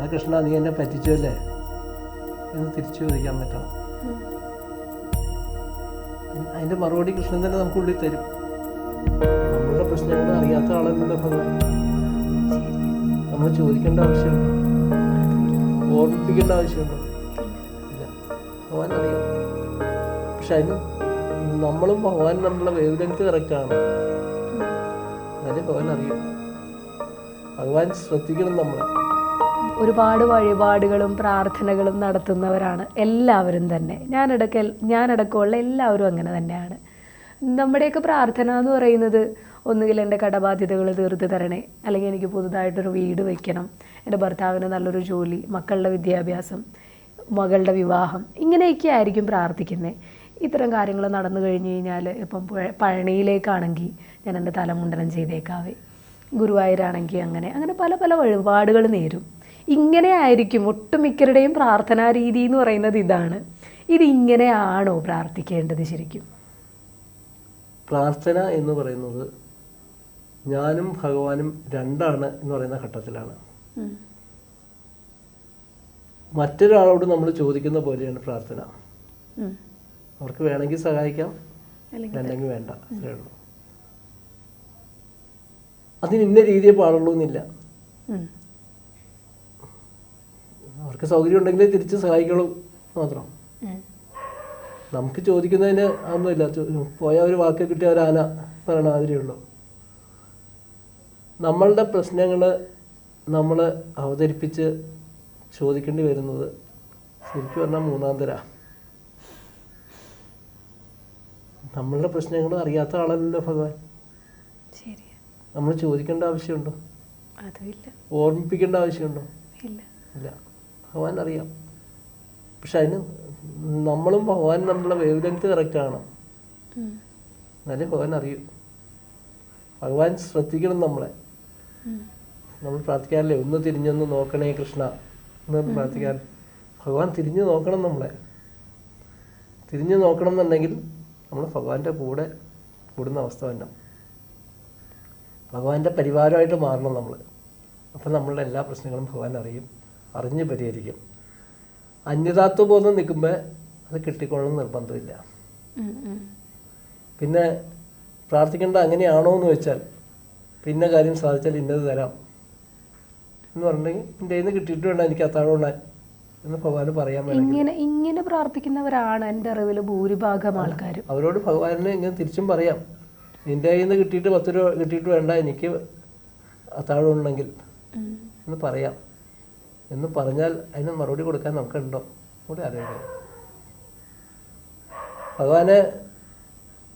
ആ കൃഷ്ണ നീ എന്നെ പറ്റിച്ചല്ലേ എന്ന് തിരിച്ചു ചോദിക്കാൻ പറ്റണം. അതിന്റെ മറുപടി കൃഷ്ണൻ തന്നെ നമുക്കുള്ളിൽ തരും. നമ്മളുടെ പ്രശ്നങ്ങൾ അറിയാത്ത ആളല്ലല്ലോ ഭഗവാൻ നമ്മൾ ചോദിക്കേണ്ട ആവശ്യമുണ്ടോ? ഓർമ്മിപ്പിക്കേണ്ട ആവശ്യമുണ്ടോ? ഇല്ല. ഭഗവാൻ അറിയാം. പക്ഷെ അതിന് നമ്മളും ഭഗവാൻ നമ്മളുടെ വേവ് ലെങ്ത് കറക്റ്റാണ് എന്നാലേ ഭഗവാൻ അറിയാം. ഭഗവാൻ ശ്രദ്ധിക്കണം നമ്മളെ. ഒരുപാട് വഴിപാടുകളും പ്രാർത്ഥനകളും നടത്തുന്നവരാണ് എല്ലാവരും തന്നെ. ഞാനടക്കൽ ഞാനടക്കമുള്ള എല്ലാവരും അങ്ങനെ തന്നെയാണ്. നമ്മുടെയൊക്കെ പ്രാർത്ഥന എന്ന് പറയുന്നത് ഒന്നുകിൽ എന്റെ കടബാധ്യതകൾ തീർത്ത് തരണേ അല്ലെങ്കിൽ എനിക്ക് പുതുതായിട്ടൊരു വീട് വയ്ക്കണം എന്റെ ഭർത്താവിന് നല്ലൊരു ജോലി മക്കളുടെ വിദ്യാഭ്യാസം മകളുടെ വിവാഹം ഇങ്ങനെയൊക്കെ ആയിരിക്കും പ്രാർത്ഥിക്കുന്നത് ഇത്തരം കാര്യങ്ങൾ നടന്നു കഴിഞ്ഞ് കഴിഞ്ഞാൽ ഇപ്പം പഴണിയിലേക്കാണെങ്കിൽ ഞാൻ എന്റെ തലമുണ്ടനം ചെയ്തേക്കാവേ. ഗുരുവായൂരാണെങ്കിൽ അങ്ങനെ അങ്ങനെ പല പല വഴിപാടുകൾ നേരും. ഇങ്ങനെ ആയിരിക്കും ഒട്ടുമിക്കരുടെയും പ്രാർത്ഥനാ രീതി എന്ന് പറയുന്നത് ഇതാണ്. ഇതിങ്ങനെയാണോ ഇങ്ങനെയാണോ പ്രാർത്ഥിക്കേണ്ടത് ശരിക്കും? പ്രാർത്ഥന എന്ന് പറയുന്നത് ഞാനും ഭഗവാനും രണ്ടാണ് എന്ന് പറയുന്ന ഘട്ടത്തിലാണ്. മറ്റൊരാളോട് നമ്മൾ ചോദിക്കുന്ന പോലെയാണ് പ്രാർത്ഥന. അവർക്ക് വേണമെങ്കിൽ സഹായിക്കാം അല്ലെങ്കിൽ വേണ്ട. അത്രേ ഉള്ളൂ. അതിന് ഇന്ന രീതിയെ പാടുള്ളൂ എന്നില്ല. അവർക്ക് സൗകര്യം ഉണ്ടെങ്കിൽ തിരിച്ച് സഹായിക്കുള്ളൂ മാത്രം. നമുക്ക് ചോദിക്കുന്നതിന് ഒന്നുമില്ല പോയാൽ പോയ ഒരു വാക്ക് കിട്ടിയ ഒരു ആന പറയണ മാതിരിയേ ഉള്ളൂ. നമ്മളുടെ പ്രശ്നങ്ങൾ നമ്മൾ അവതരിപ്പിച്ച് ചോദിക്കേണ്ടി വരുന്നത് ശരിക്കും പറഞ്ഞാൽ മൂന്നാം തര നമ്മളുടെ പ്രശ്നങ്ങൾ അറിയാത്ത ആളല്ലല്ലോ ഭഗവാൻ. നമ്മൾ ചോദിക്കേണ്ട ആവശ്യമുണ്ടോ? ഓർമ്മിപ്പിക്കേണ്ട ആവശ്യമുണ്ടോ? ഇല്ല. ഇല്ല. ഭഗവാൻ അറിയാം പക്ഷെ അതിന് നമ്മളും ഭഗവാൻ നമ്മളെ വേവ് ലെങ്ത് കറക്റ്റ് ആണ്. എന്നാലേ ഭഗവാൻ അറിയൂ. ഭഗവാൻ ശ്രദ്ധിക്കണം നമ്മളെ. നമ്മൾ പ്രാർത്ഥിക്കാറില്ലേ? ഒന്ന് തിരിഞ്ഞൊന്ന് നോക്കണേ കൃഷ്ണ എന്ന് പ്രാർത്ഥിക്കാൻ. ഭഗവാൻ തിരിഞ്ഞു നോക്കണം നമ്മളെ. തിരിഞ്ഞു നോക്കണം എന്നുണ്ടെങ്കിൽ നമ്മൾ ഭഗവാന്റെ കൂടെ കൂടുന്ന അവസ്ഥ തന്നെ. ഭഗവാന്റെ പരിവാരമായിട്ട് മാറണം നമ്മൾ. അപ്പം നമ്മളുടെ എല്ലാ പ്രശ്നങ്ങളും ഭഗവാൻ അറിയും. അറിഞ്ഞ് പരിഹരിക്കും. അന്യതാത്വ ബോധം നിൽക്കുമ്പോൾ അത് കിട്ടിക്കൊള്ളണം നിർബന്ധമില്ല. പിന്നെ പ്രാർത്ഥിക്കേണ്ട അങ്ങനെയാണോ എന്ന് വെച്ചാൽ പിന്നെ കാര്യം സാധിച്ചാൽ ഇന്നത് തരാം. എന്ന് പറഞ്ഞിട്ടുണ്ടെങ്കിൽ എന്റെ ഇന്ന് നിന്ന് കിട്ടിയിട്ട് വേണ്ട എനിക്ക് അത്താഴം ഉണ്ണാൻ എന്ന് ഭഗവാന് പറയാൻ ഇങ്ങനെ ഇങ്ങനെ പ്രാർത്ഥിക്കുന്നവരാണ് എന്റെ അറിവിൽ ഭൂരിഭാഗം ആൾക്കാർ. അവരോട് ഭഗവാനെ ഇങ്ങനെ തിരിച്ചും പറയാം. നിന്റെ കയ്യിൽ നിന്ന് കിട്ടിയിട്ട് പത്ത് രൂപ കിട്ടിയിട്ട് വേണ്ട എനിക്ക് അത്താഴം ഉണ്ടെങ്കിൽ എന്ന് പറയാം. എന്ന് പറഞ്ഞാൽ അതിന് മറുപടി കൊടുക്കാൻ നമുക്കുണ്ടോ? കൂടെ അറിയണം ഭഗവാനെ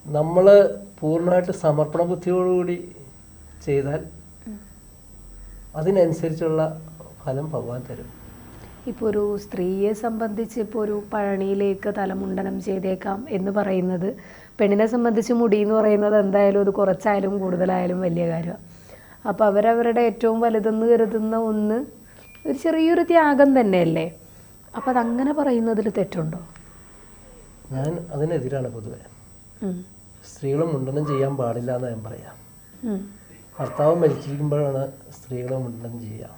നമ്മൾ പൂർണമായിട്ട് സമർപ്പണ ബുദ്ധിയോടുകൂടി ചെയ്താൽ അതിനനുസരിച്ചുള്ള ഫലം ഭഗവാൻ തരും. ഇപ്പോൾ ഒരു സ്ത്രീയെ സംബന്ധിച്ച് ഇപ്പോൾ ഒരു പഴണിയിലേക്ക് തലമുണ്ടനം ചെയ്തേക്കാം എന്ന് പറയുന്നത് പെണ്ണിനെ സംബന്ധിച്ച് മുടി എന്ന് പറയുന്നത് എന്തായാലും അത് കുറച്ചായാലും കൂടുതലായാലും വലിയ കാര്യമാണ്. അപ്പോൾ അവരവരുടെ ഏറ്റവും വലുതെന്ന് കരുതുന്ന ഒന്ന് ഒരു ചെറിയൊരു ത്യാഗം തന്നെയല്ലേ? അപ്പോൾ അതങ്ങനെ പറയുന്നതിൽ തെറ്റുണ്ടോ? ഞാൻ അതിനെതിരാണ് പൊതുവെ. സ്ത്രീകളും മുണ്ടനം ചെയ്യാൻ പാടില്ല എന്ന് ഞാൻ പറയാം. ഭർത്താവ് മരിച്ചിരിക്കുമ്പോഴാണ് സ്ത്രീകളെ മുണ്ടനം ചെയ്യുക.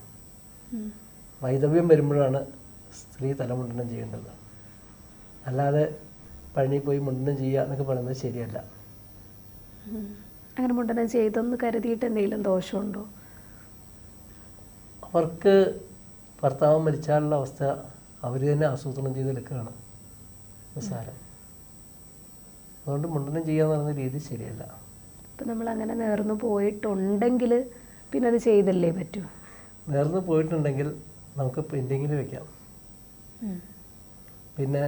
വൈധവ്യം വൈദവ്യം വരുമ്പോഴാണ് സ്ത്രീ തലമുണ്ടനം ചെയ്യേണ്ടത്. അല്ലാതെ പഴനി പോയി മുണ്ടനം ചെയ്യുക എന്നൊക്കെ പറയുന്നത് ശരിയല്ല. അങ്ങനെ മുണ്ടനം ചെയ്തെന്ന് കരുതിയിട്ട് എന്തെങ്കിലും ദോഷമുണ്ടോ? അവർക്ക് ഭർത്താവ് മരിച്ചാലുള്ള അവസ്ഥ അവർ തന്നെ ആസൂത്രണം ചെയ്തെടുക്കുകയാണ്. നിസ്സാരം. അതുകൊണ്ട് മുണ്ടനം ചെയ്യാന്ന് പറയുന്ന രീതി ശരിയല്ല. ഇപ്പം നമ്മൾ അങ്ങനെ നേർന്നു പോയിട്ടുണ്ടെങ്കിൽ പിന്നെ അത് ചെയ്തല്ലേ പറ്റൂ? നേർന്ന് പോയിട്ടുണ്ടെങ്കിൽ നമുക്ക് പെൻഡിങ്ങിൽ വെക്കാം. പിന്നെ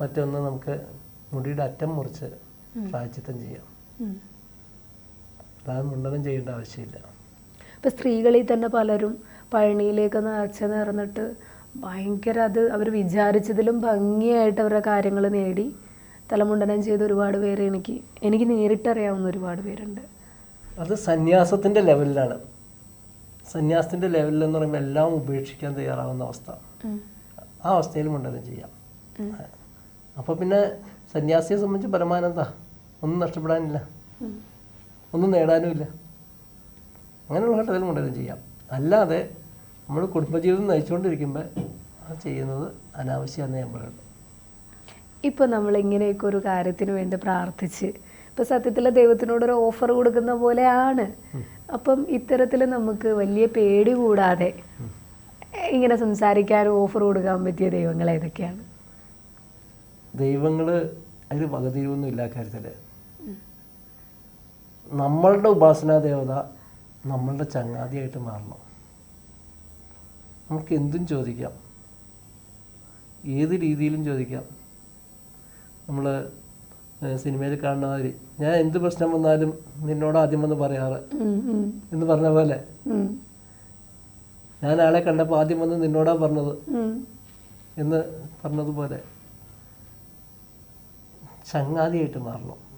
മറ്റൊന്ന് നമുക്ക് മുടിയുടെ അറ്റം മുറിച്ച്. പ്രായച്ചിത്തം ചെയ്യാം. അല്ലാതെ മുണ്ടനം ചെയ്യേണ്ട ആവശ്യമില്ല. ഇപ്പം സ്ത്രീകളിൽ തന്നെ പലരും പഴനിയിലേക്ക് നേർച്ച നേർന്നിട്ട് ഭയങ്കര അത് അവർ വിചാരിച്ചതിലും ഭംഗിയായിട്ട് അവരുടെ കാര്യങ്ങൾ നേടി. തലമുണ്ടനം ചെയ്ത ഒരുപാട് പേര് എനിക്ക് എനിക്ക് നേരിട്ടറിയാവുന്ന ഒരുപാട് പേരുണ്ട്. അത് സന്യാസത്തിന്റെ ലെവലിലാണ്. സന്യാസത്തിന്റെ ലെവലിൽ എന്ന് പറയുമ്പോൾ എല്ലാം ഉപേക്ഷിക്കാൻ തയ്യാറാവുന്ന അവസ്ഥ. ആ അവസ്ഥയിൽ മുണ്ടനം ചെയ്യാം. അപ്പോൾ പിന്നെ സന്യാസിയെ സംബന്ധിച്ച് പരമാനന്ദ ഒന്നും നഷ്ടപ്പെടാനില്ല. ഒന്നും നേടാനുമില്ല. അങ്ങനെയുള്ള ഘട്ടത്തിൽ മുണ്ടനം ചെയ്യാം. അല്ലാതെ നമ്മൾ കുടുംബജീവിതം നയിച്ചുകൊണ്ടിരിക്കുമ്പോൾ അത് ചെയ്യുന്നത് അനാവശ്യമാണ് ഞാൻ പറയുന്നത് ഇപ്പോൾ നമ്മൾ ഇങ്ങനെയൊക്കെ ഒരു കാര്യത്തിന് വേണ്ടി പ്രാർത്ഥിച്ച് ഇപ്പം സത്യത്തിൽ ദൈവത്തിനോടൊരു ഓഫർ കൊടുക്കുന്ന പോലെയാണ് അപ്പം ഇത്തരത്തിൽ നമുക്ക് വലിയ പേടി കൂടാതെ ഇങ്ങനെ സംസാരിക്കാനും ഓഫർ കൊടുക്കാൻ പറ്റിയ ദൈവങ്ങൾ ഏതൊക്കെയാണ്? ദൈവങ്ങൾ അതിൽ വകതിരിവൊന്നും ഇല്ല കാര്യത്തിൽ നമ്മളുടെ ഉപാസനാ ദേവത നമ്മളുടെ ചങ്ങാതിയായിട്ട് മാറണം. നമുക്ക് എന്തും ചോദിക്കാം. ഏത് രീതിയിലും ചോദിക്കാം. നമ്മൾ സിനിമയിൽ കാണുന്ന മാതിരി. ഞാൻ എന്ത് പ്രശ്നം വന്നാലും നിന്നോട് ആദ്യം വന്ന് പറയാറ്. എന്ന് പറഞ്ഞ പോലെ. ഞാൻ ആളെ കണ്ടപ്പോൾ ആദ്യം വന്ന് നിന്നോടാ പറഞ്ഞത്. എന്ന് പറഞ്ഞതുപോലെ ചങ്ങാതിയായിട്ട് മാറണം.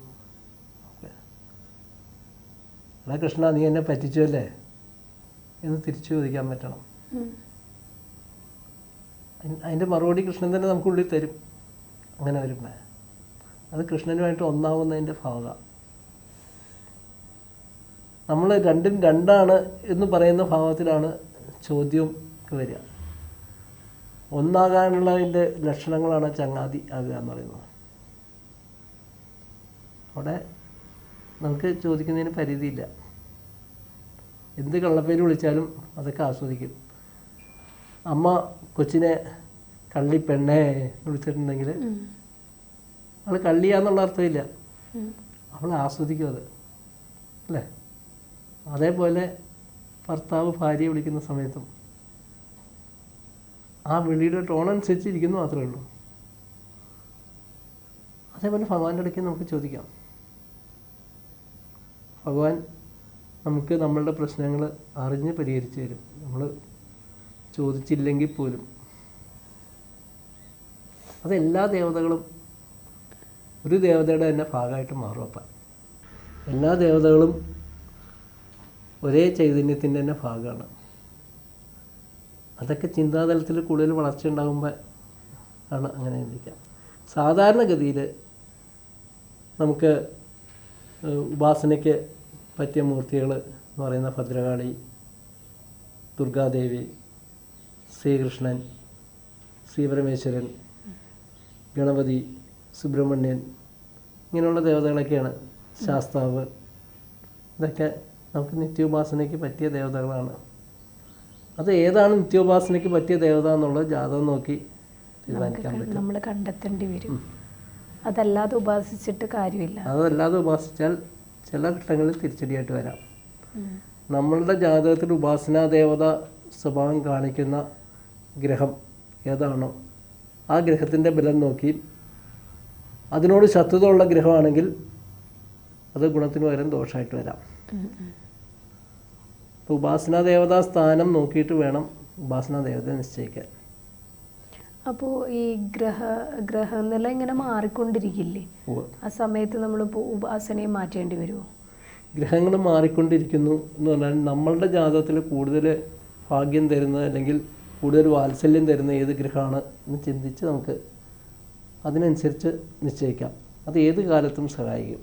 എടാ കൃഷ്ണ നീ എന്നെ പറ്റിച്ചു അല്ലേ? എന്ന് തിരിച്ചു ചോദിക്കാൻ പറ്റണം. അതിന്റെ മറുപടി കൃഷ്ണൻ തന്നെ നമുക്കുള്ളിൽ തരും. അങ്ങനെ വരുമ്പോൾ അത് കൃഷ്ണനുമായിട്ട് ഒന്നാവുന്നതിന്റെ ഭാഗ. നമ്മൾ രണ്ടും രണ്ടാണ് എന്ന് പറയുന്ന ഭാവത്തിലാണ് ചോദ്യം വരിക. ഒന്നാകാനുള്ളതിന്റെ ലക്ഷണങ്ങളാണ് ചങ്ങാതി ആകുക എന്ന് പറയുന്നത്. അവിടെ നമുക്ക് ചോദിക്കുന്നതിന് പരിധിയില്ല. എന്ത് കള്ളപ്പേര് വിളിച്ചാലും അതൊക്കെ ആസ്വദിക്കും. അമ്മ കൊച്ചിനെ കള്ളി പെണ്ണേ എന്ന് വിളിച്ചിട്ടുണ്ടെങ്കിൽ അവൾ കള്ളിയാന്നുള്ള അർത്ഥമില്ല. അവൾ ആസ്വദിക്കും അത്. അല്ലേ? അതേപോലെ ഭർത്താവ് ഭാര്യയെ വിളിക്കുന്ന സമയത്തും ആ വിളിയുടെ ടോൺ അനുസരിച്ച് ഇരിക്കുന്നു മാത്രമേ ഉള്ളൂ. അതേപോലെ ഭഗവാന്റെ ഇടയ്ക്ക് നമുക്ക് ചോദിക്കാം. ഭഗവാൻ നമുക്ക് നമ്മളുടെ പ്രശ്നങ്ങൾ അറിഞ്ഞ് പരിഹരിച്ചു തരും. നമ്മൾ ചോദിച്ചില്ലെങ്കിൽ പോലും. അതെല്ലാ ദേവതകളും ഒരു ദേവതയുടെ തന്നെ ഭാഗമായിട്ട് മാറും അപ്പം. എല്ലാ ദേവതകളും ഒരേ ചൈതന്യത്തിന്റെ തന്നെ ഭാഗമാണ്. അതൊക്കെ ചിന്താതലത്തിൽ കൂടുതൽ വളർച്ച ഉണ്ടാകുമ്പോൾ ആണ് അങ്ങനെ ചിന്തിക്കാം സാധാരണഗതിയിൽ നമുക്ക് ഉപാസനയ്ക്ക് പറ്റിയ മൂർത്തികൾ എന്ന് പറയുന്ന ഭദ്രകാളി ദുർഗാദേവി ശ്രീകൃഷ്ണൻ ശ്രീപരമേശ്വരൻ ഗണപതി സുബ്രഹ്മണ്യൻ ഇങ്ങനെയുള്ള ദേവതകളൊക്കെയാണ് ശാസ്താവ്. ഇതൊക്കെ നമുക്ക് നിത്യോപാസനയ്ക്ക് പറ്റിയ ദേവതകളാണ്. അത് ഏതാണ് നിത്യോപാസനയ്ക്ക് പറ്റിയ ദേവത എന്നുള്ളത് ജാതകം നോക്കി തീരുമാനിക്കാൻ പറ്റും. നമ്മൾ കണ്ടെത്തേണ്ടി വരും. അതല്ലാതെ ഉപാസിച്ചിട്ട് കാര്യമില്ല. അതല്ലാതെ ഉപാസിച്ചാൽ ചില ഘട്ടങ്ങളിൽ തിരിച്ചടിയായിട്ട് വരാം. നമ്മളുടെ ജാതകത്തിൽ ഉപാസനാ ദേവത സ്വഭാവം കാണിക്കുന്ന ഗ്രഹം ഏതാണോ ആ ഗ്രഹത്തിന്റെ ബലം നോക്കി അതിനോട് ശത്രുത ഉള്ള ഗ്രഹമാണെങ്കിൽ അത് ഗുണത്തിന് പകരം ദോഷമായിട്ട് വരാം. അപ്പോൾ ഉപാസനാ ദേവതാ സ്ഥാനം നോക്കിയിട്ട് വേണം ഉപാസനാ ദേവതയെ നിശ്ചയിക്കാൻ അപ്പോൾ ഈ ഗ്രഹ ഗ്രഹനില ഇങ്ങനെ മാറിക്കൊണ്ടിരിക്കില്ലേ. ആ സമയത്ത് നമ്മളിപ്പോൾ ഉപാസനയെ മാറ്റേണ്ടി വരുമോ ഗ്രഹങ്ങൾ മാറിക്കൊണ്ടിരിക്കുന്നു എന്ന് പറഞ്ഞാൽ നമ്മളുടെ ജാതകത്തിൽ കൂടുതൽ ഭാഗ്യം തരുന്നത് അല്ലെങ്കിൽ കൂടുതൽ വാത്സല്യം തരുന്ന ഏത് ഗ്രഹമാണ് എന്ന് ചിന്തിച്ച് നമുക്ക് അതിനനുസരിച്ച് നിശ്ചയിക്കാം. അത് ഏത് കാലത്തും സഹായിക്കും.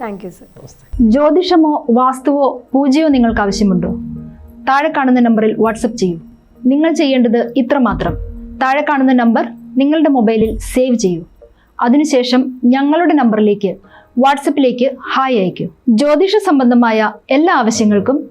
താങ്ക് യു സർ ജ്യോതിഷമോ വാസ്തുവോ പൂജയോ നിങ്ങൾക്ക് ആവശ്യമുണ്ടോ? താഴെ കാണുന്ന നമ്പറിൽ വാട്സപ്പ് ചെയ്യൂ. നിങ്ങൾ ചെയ്യേണ്ടത് ഇത്ര മാത്രം. താഴെ കാണുന്ന നമ്പർ നിങ്ങളുടെ മൊബൈലിൽ സേവ് ചെയ്യൂ. അതിനുശേഷം ഞങ്ങളുടെ നമ്പറിലേക്ക് വാട്സപ്പിലേക്ക് ഹായ് അയയ്ക്കൂ. ജ്യോതിഷ സംബന്ധമായ എല്ലാ ആവശ്യങ്ങൾക്കും